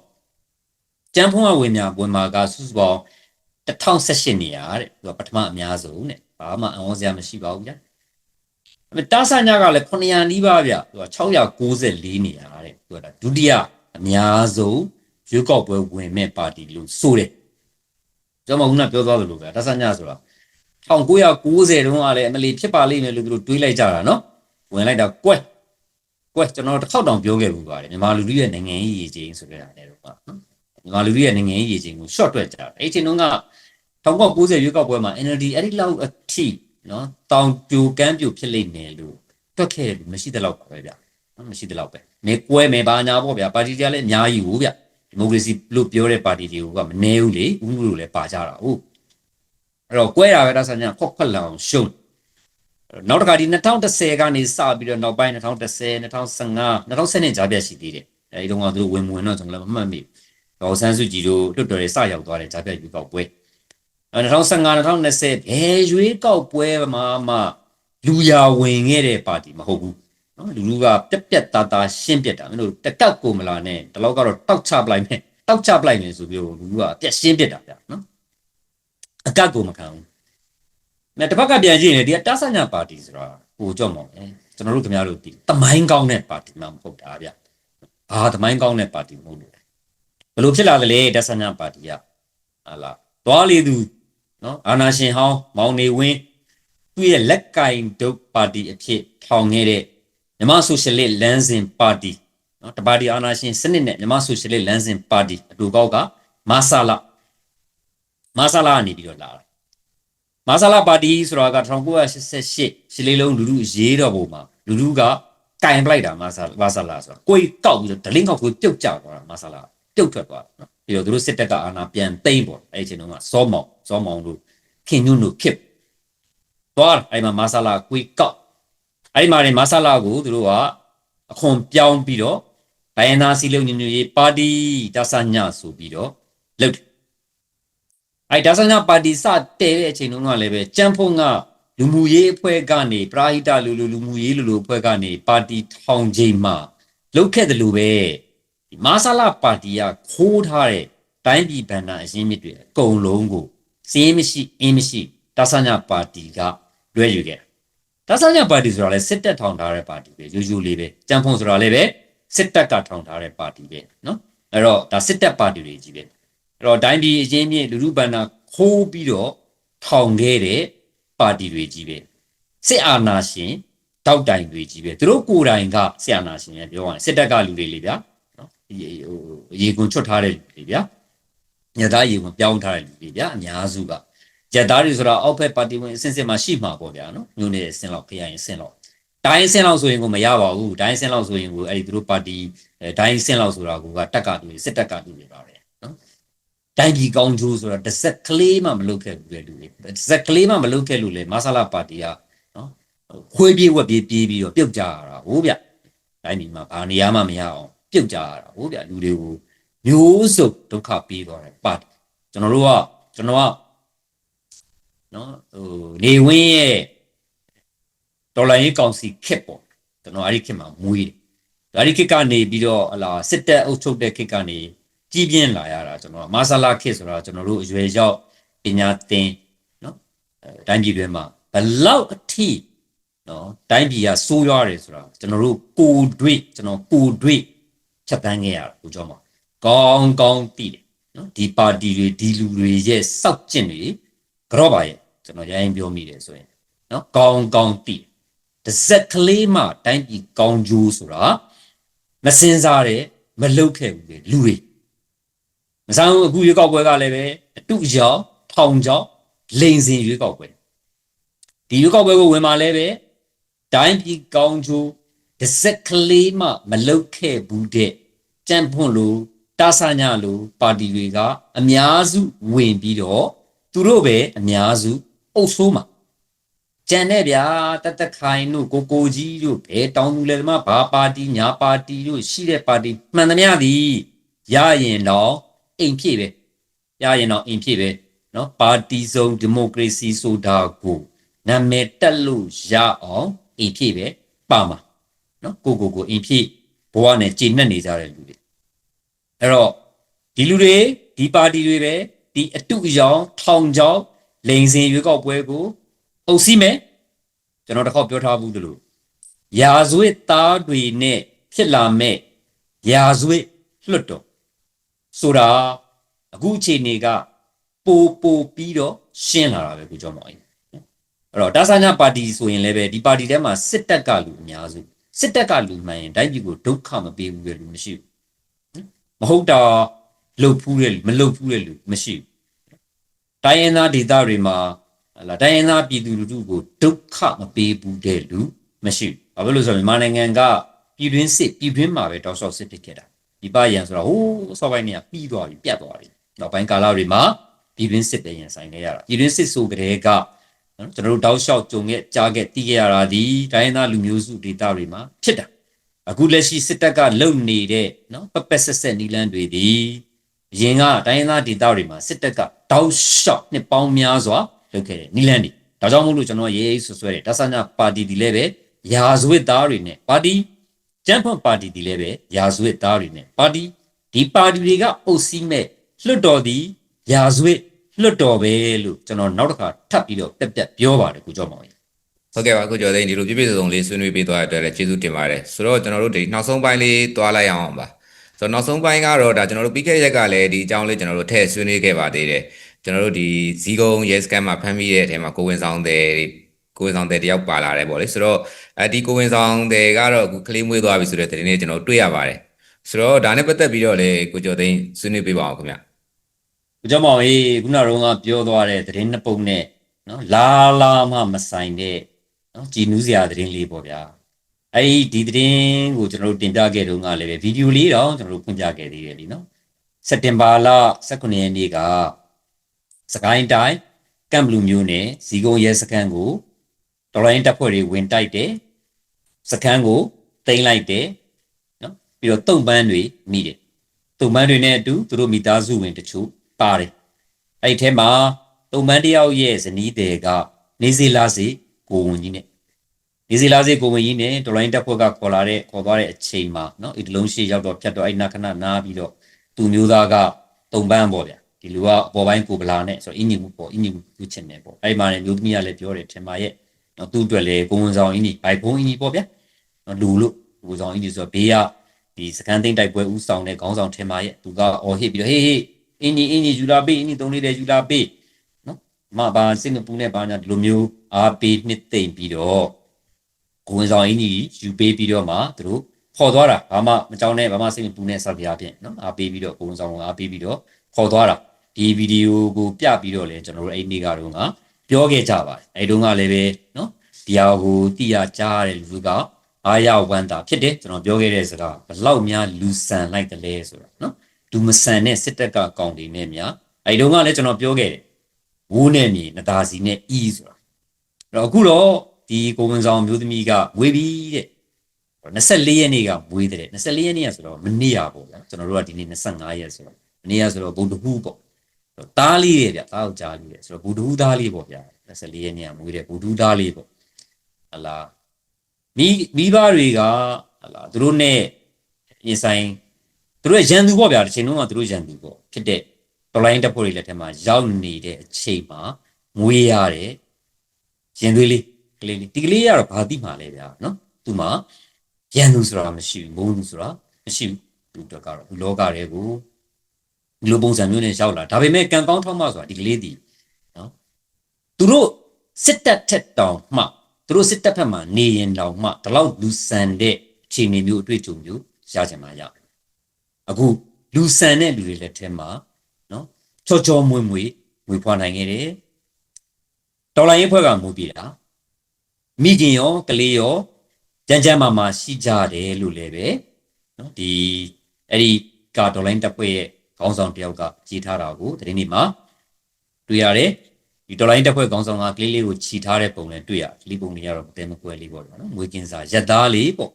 ကျန်းဖုံးကဝင်များဝင်မာကစုစုပေါင်း1018နေရတဲ့သူကပထမအများဆုံးတဲ့ဘာမှအဝန်းစရာမရှိပါဘူးဗျာအမေ တာဆာညာကလည်း900နီးပါးဗျသူက694နေရတဲ့သူကဒါဒုတိယအများဆုံးရွေးကောက်ပွဲဝင်မဲ့ပါတီလို့ဆိုတယ်ကျွန်တော်ကခုနပြောသွားသလိုဗျာတာဆာညာဆိုတာ1990တုန်းကလည်းအမလီဖြစ်ပါလိမ့်မယ်လို့သူတို့တွေးလိုက်ကြတာနော်ဝင်လိုက်တာကွက်ကွက်ကျွန်တော်တစ်ခေါက်တောင်ပြောခဲ့ဘူးပါတယ်မြန်မာလူလူရဲ့နိုင်ငံရေးရည်ချင်းဆိုကြတာလည်းတော့နော်မြန်မာလူတွေရဲ့နိုင်ငံရေးရည်ချင်းကို short တွက်ကြတာအဲ့ချိန်တုန်းက1990ရွေးကောက်ပွဲမှာ NLD အဲ့ဒီလောက်အထိ နော်တောင်ပြိုကမ်းပြိုဖြစ်လိမ့်မယ်လို့တွက်ခဲ့တယ်မရှိတဲ့လောက်ပါပဲဗျနော်မရှိတဲ့လောက်ပဲနေကွဲမယ်ဘာညာပေါ့ဗျာပါတီတွေကလည်းအများကြီးဘူးဗျဒီမိုကရေစီလို့ပြောတဲ့ပါတီတွေကမနေဘူးလေဦးလူလည်းပါကြတာဟုတ်အဲ့တော့ကွဲတာပဲဒါဆိုရင်ခွက်ခွက်လောင်ရှုံးနောက်တစ်ခါဒီ2010ကနေစပြီးတော့နောက်ပိုင်း2010 2015 2010နဲ့ကြားပြတ်ရှိသေးတယ်အဲဒီတုန်းကသူတို့ဝင်ဝင်တော့ကျွန်တော်လည်းမမှတ်မိဘူးဒေါ်ဆန်းစုကြည်တို့လွတ်တော်ရေးစရောက်သွားတဲ့ဂျာပြတ်ရွေးကောက်ပွဲအဲ 2015 2020ဘယ်ရွေးကောက်ပွဲမှာမှလူရဝင်ခဲ့တဲ့ပါတီမဟုတ်ဘူးနော်လူလူကပြက်ပြက်သားသားရှင်းပြက်တာမင်းတို့တကောက်ကိုမလာနဲ့ဒီလောက်ကတော့တောက်ချပလိုက်မယ်တောက်ချပလိုက်မယ်ဆိုပြီးလူလူကပြက်ရှင်းပြက်တာဗျာနော်အကတ်ကိုမခံဘူးမဲ့တစ်ဖက်ကပြန်ကြည့်ရင်ဒီကတဆညာပါတီဆိုတာဟိုကြောက်မောင်တယ်ကျွန်တော်တို့ခင်ဗျားတို့ဒီတမိုင်းကောင်းတဲ့ပါတီမှမဟုတ်တာဗျာဘာတမိုင်းကောင်းတဲ့ပါတီမဟုတ်လို့ဘယ်လိုဖြစ်လာသလဲတက်ဆညာပါတီကဟာလာသွားလေသူ နော်အာနာရှင်ဟောင်းမောင်နေဝင်းသူ့ရဲ့လက်ကင်ဒုတ်ပါတီအဖြစ်ထောင်ခဲ့တဲ့မြမဆိုရှယ်လစ်လမ်းစဉ်ပါတီနော်တပါတီအာနာရှင်စနစ်နဲ့မြမဆိုရှယ်လစ်လမ်းစဉ်ပါတီအတူကောက်ကမာဆာလာမာဆာလာကနေပြီးတော့လာတာမာဆာလာပါတီဆိုတာက1988ရှစ်လေးလုံးလူလူရေးတော်ပုံမှာလူလူကကင်ပလိုက်တာမာဆာမာဆာလာဆိုတာကိုယ်ကောက်ပြီးတော့ဒလင်းကောက်ကိုပြုတ်ကျသွားတာမာဆာလာပြုတ်ထွက်သွားတာနော် ပြီးတော့သူတို့စစ်တပ်ကအာဏာပြန်သိမ်းပေါ်အဲ့ဒီအချိန်တုန်းကစောမောင်စောမောင်တို့ခင်ညွန်းတို့ဖြစ်သွားတယ်အဲ့ဒီမှာမာဆာလာကိုယ်ကောက်အဲ့ဒီမှာနေမာဆာလာကိုသူတို့ကအခွန်ပြောင်းပြီးတော့ဘိုင်နာစီလုံညညရေးပါတီဒါဆာညဆိုပြီးတော့လုပ်တယ်အဲ့ဒါဆိုရင်ပါတီစတဲတဲ့အချိန်တုန်းကလည်းပဲကြံဖုံကလူမှုရေးအဖွဲ့ကနေပရာဟိတလူလူလူမှုရေးလူလူအဖွဲ့ကနေပါတီထောင်ချိန်မှာလုတ်ခဲ့တယ်လို့ပဲ ဒီမာဆာလာပါတီကခိုးထားတဲ့တိုင်းပြည်ဗန္ဒာအရင်းမြစ်တွေအကုန်လုံးကိုစီးရင်မရှိအင်းမရှိဒါဆညာပါတီကလွှဲယူခဲ့ဒါဆညာပါတီဆိုတာလည်းစစ်တပ်ထောင်ထားတဲ့ပါတီပဲရိုးရိုးလေးပဲကြံဖုံဆိုတာလည်းပဲစစ်တပ်ကထောင်ထားတဲ့ပါတီပဲเนาะအဲ့တော့ဒါစစ်တပ်ပါတီတွေကြီးပဲ အဲ့တော့တိုင်းပြည်အချင်းချင်းလူလူဘန္နာခိုးပြီးတော့ထောင်ခဲ့တဲ့ပါတီတွေကြီးပဲစစ်အာဏာရှင်တောက်တိုင်တွေကြီးပဲသူတို့ကိုယ်တိုင်ကစစ်အာဏာရှင်ရပြောရရင်စစ်တပ်ကလူတွေလေဗျာနော် ဟိုရေကွန်ချွတ်ထားတဲ့လူတွေဗျာညသားရေကွန်ပြောင်းထားတဲ့လူတွေဗျာအများစုကညသားတွေဆိုတာအောက်ဖက်ပါတီဝင်အစင်စင်မှာရှိမှာပေါ့ဗျာနော်မျိုးနေအစင်လောက်ခရိုင်အစင်လောက်တိုင်းအစင်လောက်ဆိုရင်ကိုမရပါဘူးတိုင်းအစင်လောက်ဆိုရင်ကိုအဲ့ဒီသူတို့ပါတီအဲတိုင်းအစင်လောက်ဆိုတာကတက်ကလူတွေစစ်တက်ကလူတွေပါပဲနော်တိုင်းပြည်ကောင်းကျိုးဆိုတော့တစ်စက်ကလေးမှမလုပ်ခဲ့ဘူးလေလူတွေတစ်စက်ကလေးမှမလုပ်ခဲ့လို့လေမဆလာပါတီကနော်ခွေးပြေးဝက်ပြေးပြေးပြီးတော့ပြုတ်ကြရတာဟုတ်ဗျတိုင်းပြည်မှာဘာနေရာမှမရအောင် ပြုတ်ကြရတာဟုတ်ဗျလူတွေကိုမျိုးစုံဒုက္ခပေးသွားတယ်ပါတီကျွန်တော်တို့ကကျွန်တော်ကနော်ဟိုနေဝင်းရဲ့ဒေါ်လာရေးကောင်စီခက်ပေါ့ကျွန်တော်အဲ့ဒီခက်မှာမွေးတယ်အဲ့ဒီခက်ကနေပြီးတော့ဟလာစစ်တပ်အုပ်ချုပ်တဲ့ခက်ကနေကြီးပြင်းလာရတာကျွန်တော်မာဆာလာခစ်ဆိုတာကျွန်တော်တို့အရွယ်ရောက်ပညာသင်နော်အဲတိုင်းပြည်တွေမှာဘလောက်အထိနော်တိုင်းပြည်ကစိုးရွားတယ်ဆိုတာကျွန်တော်တို့ကိုယ်တွေ့ကျွန်တော်ကိုယ်တွေ့ ချက်တန်းခဲ့ရတာကိုကြောင့်မကောင်းကောင်းသိတယ်နော်ဒီပါတီတွေဒီလူတွေရဲ့စောက်ကျင့်တွေကြော့ပါရဲ့ကျွန်တော်ရိုင်းပြောမိတယ်ဆိုရင်နော်ကောင်းကောင်းသိတယ်တစ်စက်ကလေးမှတိုင်းပြည်ကောင်းကျိုးဆိုတာမစင်စားတယ်မလုတ်ခဲ့ဘူးလေလူတွေမဆောင်ဘူးအခုရွေးကောက်ပွဲကလည်းပဲအတုအယောင်ထောင်ချောင်းလိန်စင်ရွေးကောက်ပွဲဒီရွေးကောက်ပွဲကိုဝင်มาလဲပဲတိုင်းပြည်ကောင်းချိုးတစ်စက်ကလေးမှမလုတ်ခဲ့ဘူးတဲ့ ကြံ့ဖွန့်လို့တာဆာညာလို့ပါတီတွေကအများစုဝင်ပြီးတော့သူတို့ပဲအများစုအုပ်ဆိုးမှာကြံတဲ့ဗျာတတ်တခိုင်တို့ကိုကိုကြီးတို့ဘဲတောင်းသူလေသမားဘာပါတီညာပါတီတို့ရှိတဲ့ပါတီမှန်သမျှသည်ရရင်တော့ အိမ်ဖြည့်ပဲရရင်တော့အိမ်ဖြည့်ပဲเนาะပါတီစုံဒီမိုကရေစီဆိုတာကိုနာမည်တက်လို့ရအောင်အိမ်ဖြည့်ပဲပါမှာเนาะကိုကိုကိုအိမ်ဖြည့်ဘဝနဲ့ကြည်နှက်နေကြတဲ့လူတွေ အဲ့တော့ဒီလူတွေဒီပါတီတွေပဲဒီအတုအယောင်ထောင်ချောင်းလိန်စင်ရွေးကောက်ပွဲကိုအုပ်စီးမယ်ကျွန်တော်တစ်ခေါက်ပြောထားဘူးလို့ရာဇဝတ်သားတွေနဲ့ဖြစ်လာမဲ့ရာဇဝတ်လွတ်တော်ဆိုတာအခုအခြေအနေကပိုပိုပြီးတော့ရှင်းလာတာပဲကိုကျော်မောင်ကြီးအဲ့တော့တာဆာညာပါတီဆိုရင်လည်းပဲဒီပါတီထဲမှာစစ်တပ်ကလူအများစုစစ်တပ်ကလူမှန်ရင်တိုင်းပြည်ကိုဒုက္ခမပေးဘူးလေလူမရှိဘူး မဟုတ်တာလှုပ်ဖူးတဲ့လူမလှုပ်ဖူးတဲ့လူမရှိဘူးတိုင်းရင်းသားဒေသတွေမှာဟလာတိုင်းရင်းသားပြည်သူလူထုကိုဒုက္ခမပေးဘူးတဲ့လူမရှိဘူးဘာဖြစ်လို့ဆိုတော့မြန်မာနိုင်ငံကပြည်တွင်းစစ်ပြည်တွင်းမှာပဲတောက်လျှောက်စစ်ဖြစ်ခဲ့တာဒီပရန်ဆိုတာဟိုးအစောပိုင်းနေကပြီးသွားပြီပြတ်သွားပြီနောက်ပိုင်းကာလတွေမှာပြည်တွင်းစစ်တဲ့ရင်ဆိုင်ခဲ့ရတာပြည်တွင်းစစ်ဆိုကြတဲ့ကနော်ကျွန်တော်တို့တောက်လျှောက်ကြုံခဲ့ကြားခဲ့တီးခဲ့ရတာဒီတိုင်းရင်းသားလူမျိုးစုဒေသတွေမှာဖြစ်တာ အခုလက်ရှိစစ်တပ်ကလုံနေတဲ့နော်ပပက်ဆက်ဆက်နီလန်းတွေဒီအရင်ကတိုင်းရင်းသားဒေသတွေမှာစစ်တပ်ကတောက်လျှောက်နှစ်ပေါင်းများစွာလုပ်ခဲ့တယ်နီလန်းတွေဒါကြောင့်မို့လို့ကျွန်တော်ရေးရေးဆွဆွဲတယ်တဆညာပါတီဒီလည်းပဲရာဇဝတ်သားတွေနဲ့ပါတီကျန်းဖတ်ပါတီဒီလည်းပဲရာဇဝတ်သားတွေနဲ့ပါတီဒီပါတီတွေကအုပ်စီးမဲ့လွတ်တော်သည်ရာဇဝတ်လွတ်တော်ပဲလို့ကျွန်တော်နောက်တစ်ခါထပ်ပြီးတော့ပြက်ပြက်ပြောပါတယ်ကိုကျော်မောင်ကြီး ဟုတ်ကဲ့ပါအခုကျော်သိန်းဒီလိုပြည့်ပြည့်စုံစုံလေးဆွေးနွေးပေးသွားတဲ့အတွက်လည်းကျေးဇူးတင်ပါတယ်ဆိုတော့ကျွန်တော်တို့ဒီနောက်ဆုံးပိုင်းလေးသွားလိုက်အောင်ပါဆိုတော့နောက်ဆုံးပိုင်းကတော့ဒါကျွန်တော်တို့ပြီးခဲ့တဲ့ရက်ကလည်းဒီအကြောင်းလေးကျွန်တော်တို့ထည့်ဆွေးနွေးခဲ့ပါသေးတယ်ကျွန်တော်တို့ဒီဇီကုံရဲစကန်မှာဖမ်းမိတဲ့အထက်မှာကိုဝင်ဆောင်တဲ့ကိုဝင်ဆောင်တဲ့တယောက်ပါလာတယ်ပေါ့လေဆိုတော့အဲဒီကိုဝင်ဆောင်တဲ့ကတော့အခုကလေးမွေးသွားပြီဆိုတဲ့တဲ့နေ့ကျွန်တော်တွေ့ရပါတယ်ဆိုတော့ဒါနဲ့ပတ်သက်ပြီးတော့လေကိုကျော်သိန်းဆွေးနွေးပေးပါအောင်ခင်ဗျကိုကျော်မောင်ကြီးခုနကတော့ကပြောသွားတဲ့သတင်းနှစ်ပုဒ်နဲ့နော်လာလာမှမဆိုင်တဲ့ နော်ကြည်နူးစရာသတင်းလေးပေါ့ဗျာအဲ့ဒီဒီသတင်းကိုကျွန်တော်တို့တင်ပြခဲ့တုန်းကလည်းပဲဗီဒီယိုလေးတော့ကျွန်တော်တို့ဖွင့်ပြခဲ့သေးတယ်လीနော်စက်တင်ဘာလ18ရက်နေ့ကစကိုင်းတိုင်းကမ်ဘလူးမျိုးနယ်ဇီကုံရဲစခန်းကိုတော်လိုင်းတပ်ဖွဲ့တွေဝင်တိုက်တယ်စခန်းကိုတိမ့်လိုက်တယ်နော်ပြီးတော့တုံပန်းတွေမိတယ်တုံပန်းတွေနဲ့အတူသူတို့မိသားစုဝင်တချို့ပါတယ်အဲ့ဒီထဲမှာတုံပန်းတယောက်ရဲ့ဇနီးတဲ့ကနေစီလာစီကိုဝင်ကြီးနဲ့ နေစီလာစီကိုဝင်ကြီးနဲ့တော်လိုင်းတပ်ဖွဲ့ကခေါ်လာတဲ့ခေါ်သွားတဲ့အချိန်မှာနော်ဒီလုံးရှိရောက်တော့ဖြတ်တော့အဲ့နာခဏနားပြီးတော့သူမျိုးသားကတုံပန်းပေါ့ဗျာဒီလူကအပေါ်ပိုင်းကိုဗလာနဲ့ဆိုတော့အင်းညီမှုပေါ့အင်းညီမှုသူချင်တယ်ပေါ့အဲ့မှာလည်းမျိုးသမီးကလည်းပြောတယ်ထင်ပါရဲ့နော်သူ့အတွက်လည်းကိုဝန်ဆောင်အင်းညီဘိုက်ဘုံအင်းညီပေါ့ဗျာနော်လူလို့ကိုဝန်ဆောင်အင်းညီဆိုတော့ဘေးကဒီစကန်သိန်းတိုက်ပွဲဦးဆောင်တဲ့ခေါင်းဆောင်ထင်ပါရဲ့သူကအော်ဟစ်ပြီးတော့ဟေးဟေးအင်းညီအင်းညီယူလာပေးအင်းညီသုံးလေးတဲ့ယူလာပေးနော်မဘာစင်ကာပူနဲ့ဘာညာဒီလိုမျိုးအားပေးနှစ်သိမ့်ပြီးတော့ကို ဝန်ဆောင်အင်းညီယူပေးပြီးတော့မှသူတို့ခေါ်သွားတာဘာမှမကြောက်နဲ့ဘာမှစိတ်မပူနဲ့စသဖြင့်နော်အားပေးပြီးတော့ကိုဝန်ဆောင်ကအားပေးပြီးတော့ခေါ်သွားတာဒီဗီဒီယိုကိုပြပြီးတော့လည်းကျွန်တော်တို့အဲ့ဒီနေ့ကတော့ကပြောခဲ့ကြပါတယ်အဲ့တုန်းကလည်းပဲနော်ဒီဟာကိုတိရကြားရတဲ့လူကအားရဝမ်းသာဖြစ်တယ်ကျွန်တော်ပြောခဲ့တဲ့စကားဘလောက်များလူဆန်လိုက်တယ်လဲဆိုတာနော်လူမဆန်တဲ့စစ်တပ်ကကောင်းတွေနဲ့များအဲ့တုန်းကလည်းကျွန်တော်ပြောခဲ့တယ်ဝိုးနဲ့မြေနဒါစီနဲ့အီးဆိုတာအဲ့တော့အခုတော့ ဒီကိုဝန်ဆောင်မျိုးသမီးကဝေးပြီတဲ့24ရက်နေ့ကဝေးတယ်24ရက်နေ့ကဆိုတော့မနေ့ရပေါ့ဗျာကျွန်တော်တို့ကဒီနေ့25ရက်ဆိုတော့မနေ့ကဆိုတော့ဗုဒ္ဓဟူးပေါ့သားလေးတွေဗျသားယောက်ျားလေးတွေဆိုတော့ဘူဒူးသားလေးပေါ့ဗျာ24ရက်နေ့ကမွေးတဲ့ဘူဒူးသားလေးပေါ့ဟလာမိမိဘတွေကဟလာသူတို့နဲ့ရင်ဆိုင်သူတို့ရဲ့ရန်သူပေါ့ဗျာတစ်ချိန်လုံးကသူတို့ရန်သူပေါ့ဖြစ်တဲ့တော်လိုင်းတပ်ဖွဲ့တွေလက်ထက်မှာရောက်နေတဲ့အချိန်မှာမွေးရတဲ့ရင်သွေးလေး ကလေးလေးဒီကလေးကတော့ဘာတိမှလဲဗျာနော်သူမှရန်သူဆိုတာမရှိဘူးမုန်းသူဆိုတာမရှိဘူးသူတို့ကတော့ဒီလောကတွေကိုဒီလိုပုံစံမျိုးနဲ့ရောက်လာဒါပေမဲ့ကံကောင်းထောက်မှဆိုတာဒီကလေးဒီနော်သူတို့စစ်တပ်ထက်တောင်မှသူတို့စစ်တပ်ဖက်မှာနေရင်တောင်မှဒီလောက်လူဆန်တဲ့အခြေအနေမျိုးအတွေ့အကြုံမျိုးရချင်မှရအခုလူဆန်တဲ့လူတွေလက်ထဲမှာနော်ချောချောမွေ့မွေ့မွေဖွားနိုင်ခဲ့တယ်တော်လိုင်းရေးဖွဲ့ကမူပြတာ မိခင်ရောကလေးရောကြမ်းကြမ်းမာမာရှိကြတယ်လို့လည်းပဲနော်ဒီအဲ့ဒီကာတော်လိုင်းတပ်ဖွဲ့ရဲ့ခေါင်းဆောင်တယောက်ကကြီးထားတာကိုသတင်းဒီမှာတွေ့ရတယ်ဒီတော်လိုင်းတက်ဖွဲ့ခေါင်းဆောင်ကကလေးလေးကိုခြီထားတဲ့ပုံလည်းတွေ့ရလီပုံတွေကတော့မတဲမကွဲလေးပေါ့နော်ငွေကင်းစားရက်သားလေးပေါ့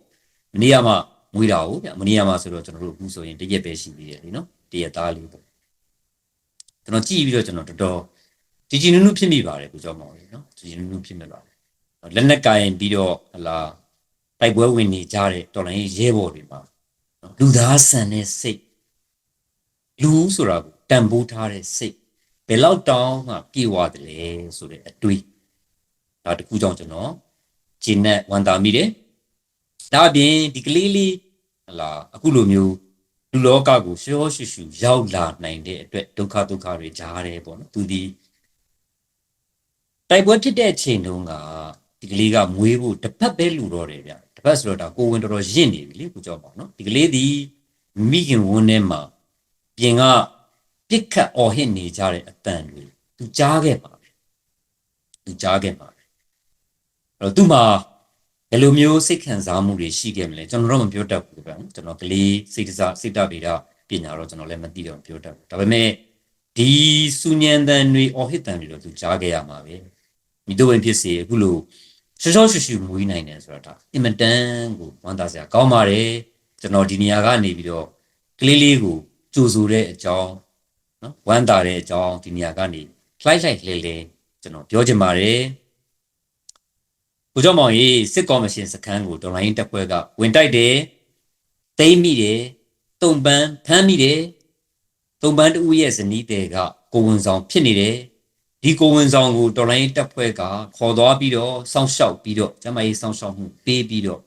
မနေ့ကမှငွေတာဟုတ်ဗျမနေ့ကမှဆိုတော့ကျွန်တော်တို့အခုဆိုရင်တရက်ပဲရှိသေးတယ်လीနော်တရက်သားလေးပေါ့ကျွန်တော်ကြည့်ပြီးတော့ကျွန်တော်တော်တော်ကြည်ကြည်နုနုဖြစ်မိပါတယ်ကိုကြောက်မောင်လေးနော်ကြည်ကြည်နုနုဖြစ်မိပါတယ် လက်နက်ကင်ပြီးတော့ဟလာတိုက်ပွဲဝင်နေကြတဲ့တော်လိုင်းရဲဘော်တွေမှာလူသားဆန်တဲ့စိတ်လူဆိုတာကိုတန်ဖိုးထားတဲ့စိတ်ဘယ်လောက်တောင်းမှပြေဝတယ်လဲဆိုတဲ့အတွေးဒါတကူကြောင့်ကျွန်တော်ဂျင်းနဲ့ဝန်တာမိတယ်ဒါအပြင်ဒီကလေးလေးဟလာအခုလိုမျိုးလူလောကကိုရှောရှုရှုရောက်လာနိုင်တဲ့အတွက်ဒုက္ခဒုက္ခတွေကြားတယ်ပေါ့နော်သူဒီတိုက်ပွဲဖြစ်တဲ့အချိန်တုန်းက ဒီကလေးကမွေးဖို့တစ်ဖက်ပဲလူတော့တယ်ဗျတစ်ဖက်ဆိုတော့ဒါကိုဝင်တော်တော်ရင့်နေပြီလေကိုကြောက်ပါနော်ဒီကလေးဒီမိခင်ဝန်းထဲမှာပြင်ကပြစ်ခတ်အော်ဟစ်နေကြတဲ့အတန်တွေသူကြားခဲ့ပါပဲသူကြားခဲ့ပါပဲအဲ့တော့သူမှဘယ်လိုမျိုးစိတ်ခံစားမှုတွေရှိခဲ့မလဲကျွန်တော်တော့မပြောတတ်ဘူးဗျာကျွန်တော်ကလေးစိတ်စားစိတ်တဗေဒပညာတော့ကျွန်တော်လည်းမသိတော့ပြောတတ်ဘူးဒါပေမဲ့ဒီစူညံတန်တွေအော်ဟစ်တန်တွေတော့သူကြားခဲ့ရမှာပဲမိတို့ဝင်ဖြစ်စေအခုလို ရှောရှောရှူရှူမွေးနိုင်တယ်ဆိုတာဒါအင်မတန်ကိုဝမ်းသာစရာကောင်းပါတယ်ကျွန်တော်ဒီနေရာကနေပြီးတော့ကလေးလေးကိုကြိုဆိုတဲ့အကြောင်းနော်ဝမ်းသာတဲ့အကြောင်းဒီနေရာကနေလှိုက်လိုက်လေလေကျွန်တော်ပြောချင်ပါတယ်ကိုကျော်မောင်ကြီးစစ်ကော်မရှင်စခန်းကိုဒေါ်လာရင်းတပ်ဖွဲ့ကဝင်တိုက်တယ်သိမ်းမိတယ်တုံပန်းဖမ်းမိတယ်တုံပန်းတူရဲ့ဇနီးတွေကကိုဝန်ဆောင်ဖြစ်နေတယ် ဒီကိုဝန်ဆောင်ကိုဒေါ်လာရင်းတပ်ဖွဲ့ကခေါ်သွားပြီးတော့စောင့်ရှောက်ပြီးတော့ကျမကြီးစောင့်ရှောက်မှုပေးပြီးတော့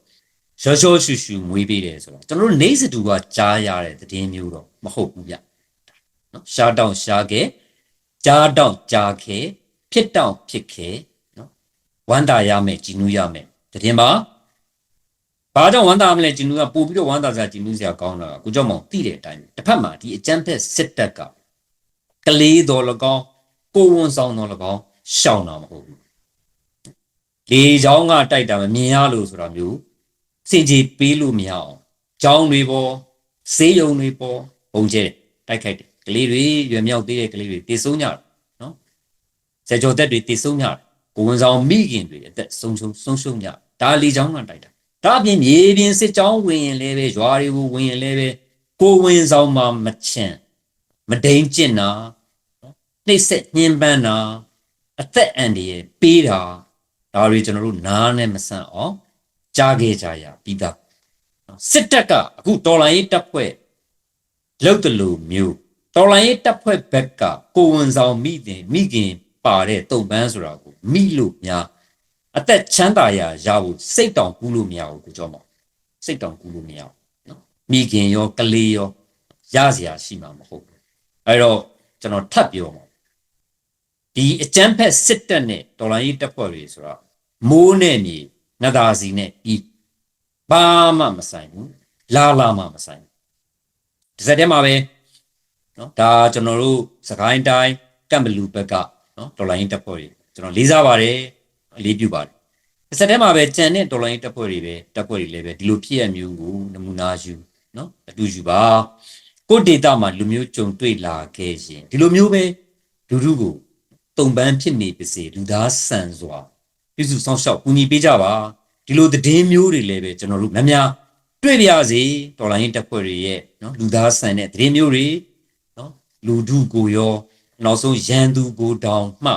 ရောရောရှူရှူမွေးပေးတယ်ဆိုတော့ကျွန်တော်တို့နေစတူကကြားရတဲ့သတင်းမျိုးတော့မဟုတ်ဘူးဗျနော်ရှားတောင်ရှားခဲ့ကြားတောင်ကြားခဲ့ဖြစ်တောင်ဖြစ်ခဲ့နော်ဝမ်းသာရမယ်ကြည်နူးရမယ်သတင်းပါဘာကြောင့်ဝမ်းသာမလဲကြည်နူးကပို့ပြီးတော့ဝမ်းသာစရာကြည်နူးစရာကောင်းတာကကိုကြောင့်မောင်သိတဲ့အတိုင်းတစ်ဖက်မှာဒီအကြမ်းဖက်စစ်တပ်ကကလေးတော်၎င်း ကိုဝန်ဆောင်တော်၎င်းရှောင်တာမဟုတ်ဘူးလေချောင်းကတိုက်တာမမြင်ရလို့ဆိုတာမျိုးစင်ကြီးပေးလို့မရအောင်ကျောင်းတွေပေါ်စေးရုံတွေပေါ်ပုံကျဲတိုက်ခိုက်တယ်ကလေးတွေရွယ်မြောက်သေးတဲ့ကလေးတွေတည်ဆုံးကြတယ်နော်ဆယ်ကျော်သက်တွေတည်ဆုံးကြတယ်ကိုဝန်ဆောင်မိခင်တွေအသက်ဆုံးရှုံးဆုံးရှုံးကြဒါလေချောင်းကတိုက်တာဒါအပြင်မြေပြင်စစ်ကြောင်းဝင်ရင်လည်းပဲရွာတွေကိုဝင်ရင်လည်းပဲကိုဝင်ဆောင်မှာမချင်မဒိန်ကျင့်တာ နော်နှိပ်စက်ညှဉ်းပန်းတာအသက်အန္တရာယ်ပေးတာဒါတွေကျွန်တော်တို့နားနဲ့မဆန့်အောင်ကြားခဲ့ကြရပြီးသားနော်စစ်တပ်ကအခုတော်လိုင်းရေးတပ်ဖွဲ့လောက်တလူမျိုးတော်လိုင်းရေးတပ်ဖွဲ့ဘက်ကကိုဝန်ဆောင်မိတင်မိခင်ပါတဲ့တုံပန်းဆိုတာကိုမိလို့များအသက်ချမ်းသာရာရဖို့စိတ်တောင်ကူးလို့မရဘူးကိုကြောမောင်စိတ်တောင်ကူးလို့မရဘူးနော်မိခင်ရောကလေးရောရစရာရှိမှာမဟုတ်ဘူးအဲ့တော့ကျွန်တော်ထပ်ပြောမှာ ဒီအကျန်းဖက်စစ်တပ်နဲ့တော်လိုင်းရေးတပ်ဖွဲ့တွေဆိုတာမိုးနဲ့မြေနတ်သားစီနဲ့ဤဘာမှမဆိုင်ဘူးလာလာမှမဆိုင်ဘူးဒီစက်ထဲမှာပဲနော်ဒါကျွန်တော်တို့စကိုင်းတိုင်းကမ်ဘလူဘက်ကနော်တော်လိုင်းရေးတပ်ဖွဲ့တွေကျွန်တော်လေးစားပါတယ်အလေးပြုပါတယ်ဒီစက်ထဲမှာပဲကြံတဲ့တော်လိုင်းရေးတပ်ဖွဲ့တွေပဲတပ်ဖွဲ့တွေလည်းပဲဒီလိုဖြစ်ရမျိုးကိုနမူနာယူနော်အတူယူပါကိုယ့်ဒေတာမှာလူမျိုးကြုံတွေ့လာခဲ့ရင်ဒီလိုမျိုးပဲလူလူကို တုံပန်းဖြစ်နေပါစေလူသားဆန်စွာပြည့်စုံဆောင်ရှောက်ကူညီပေးကြပါဒီလိုသတင်းမျိုးတွေလည်းပဲကျွန်တော်တို့များများတွေ့ပြစေတော်လိုင်းရေးတပ်ဖွဲ့တွေရဲ့နော်လူသားဆန်တဲ့သတင်းမျိုးတွေနော်လူဒုကိုရောနောက်ဆုံးရန်သူကိုတောင်မှ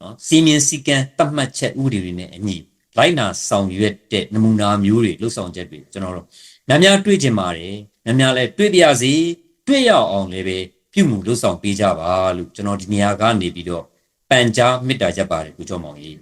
နော်စီမင်းစည်းကမ်းတတ်မှတ်ချက်ဥပဒေတွေနဲ့အညီလိုက်နာဆောင်ရွက်တဲ့နမူနာမျိုးတွေလှုပ်ဆောင်ချက်တွေကျွန်တော်တို့များများတွေ့ကြပါတယ်များများလည်းတွေ့ပြစေတွေ့ရအောင်လည်းပဲပြုမှုလှုပ်ဆောင်ပေးကြပါလို့ကျွန်တော်ဒီနေရာကနေပြီးတော့ ပန်ကြားမေတ္တာချက်ပါတယ်ကိုကျော်မောင်ကြီး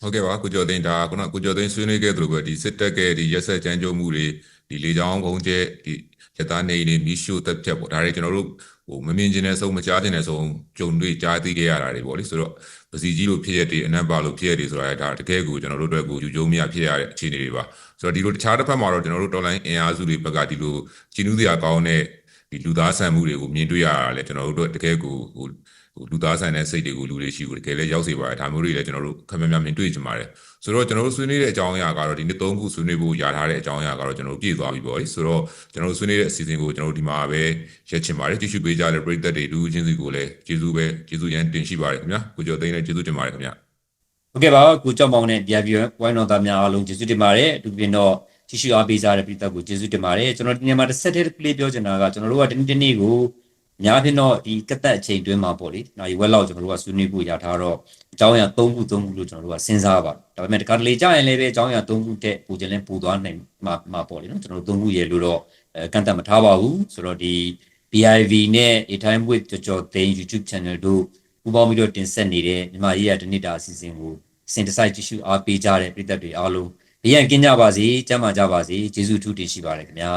ဟုတ်ကဲ့ပါကိုကျော်သိန်းဒါခုနကကိုကျော်သိန်းဆွေးနွေးခဲ့သလိုပဲဒီစစ်တပ်ကဒီရက်ဆက်ကြမ်းကြုတ်မှုတွေဒီလေကြောင်းဘုံကျဲဒီရသားနေနေမီးရှို့တက်ပြတ်ပေါ့ဒါတွေကျွန်တော်တို့ဟိုမမြင်ကျင်တဲ့ဆုံးမကြားကျင်တဲ့ဆုံးကြုံတွေ့ကြားသိခဲ့ရတာတွေပေါ့လေဆိုတော့ပစီကြီးလို့ဖြစ်ရတဲ့အနက်ပါလို့ဖြစ်ရတွေဆိုတာဒါတကယ်ကိုကျွန်တော်တို့အတွက်ကိုယူကျုံမရဖြစ်ရတဲ့အခြေအနေတွေပါဆိုတော့ဒီလိုတခြားတစ်ဖက်မှာတော့ကျွန်တော်တို့တော်လိုင်းအင်အားစုတွေဘက်ကဒီလိုကြီးနူးစရာကောင်းတဲ့ ဒီလူသားဆန်မှုတွေကိုမြင်တွေ့ရတာလေကျွန်တော်တို့တကယ်ကိုဟိုဟိုလူသားဆန်တဲ့စိတ်တွေကိုလူတွေရှိကိုတကယ်လည်းရောက်စေပါတယ်ဒါမျိုးတွေလည်းကျွန်တော်တို့ခက်များများမြင်တွေ့ကြပါတယ်ဆိုတော့ကျွန်တော်တို့ဆွေးနွေးတဲ့အကြောင်းအရာကတော့ဒီနေ့၃ခုဆွေးနွေးဖို့ယာထားတဲ့အကြောင်းအရာကတော့ကျွန်တော်တို့ပြည့်သွားပြီပေါ့လေဆိုတော့ကျွန်တော်တို့ဆွေးနွေးတဲ့အစီအစဉ်ကိုကျွန်တော်တို့ဒီမှာပဲရက်ချင်ပါတယ်ကြည့်ရှုပေးကြတဲ့ပရိသတ်တွေလူချင်းစီကိုလည်းကျေးဇူးပဲကျေးဇူးရန်တင်ရှိပါတယ်ခင်ဗျာကိုကျော်သိန်းလည်းကျေးဇူးတင်ပါတယ်ခင်ဗျာဟုတ်ကဲ့ပါကိုကြောက်မောင်နဲ့ပြန်ပြီးဝိုင်းတော်သားများအားလုံးကျေးဇူးတင်ပါတယ်အထူးဖြင့်တော့ ကြည့်ရှုအားပေးကြတဲ့ပြည်သက်ကိုကျေးဇူးတင်ပါတယ်ကျွန်တော်ဒီနေ့မှာတစ်ဆက်တည်းကလေးပြောချင်တာကကျွန်တော်တို့ကဒီနေ့ဒီနေ့ကိုအများဖြင့်တော့ဒီကသက်အချိန်တွင်းမှာပေါ့လေနိုင်ဝက်လောက်ကျွန်တော်တို့ကဆွေးနွေးဖို့ရထားတော့အကြောင်းအရာ၃ခု၃ခုလို့ကျွန်တော်တို့ကစဉ်းစားပါတယ်ဒါပေမဲ့တခါတလေကြာရင်လည်းပဲအကြောင်းအရာ၃ခုတဲ့ပူချင်လဲပူသွားနိုင်မှာမှာပေါ့လေနော်ကျွန်တော်တို့၃ခုရေလို့တော့အဲကန့်သက်မထားပါဘူးဆိုတော့ဒီ BIV နဲ့ A Time with ကြော်ကြော်သိန်း YouTube channel တို့ပူပေါင်းပြီးတော့တင်ဆက်နေတဲ့မြန်မာရေးရတနစ်တာအစီအစဉ်ကိုစင်တစိုက်ကြည့်ရှုအားပေးကြတဲ့ပြည်သက်တွေအားလုံး ဘေးရန်ကင်းကြပါစေကျန်းမာကြပါစေကျေးဇူးထူးတင်ရှိပါတယ်ခင်ဗျာ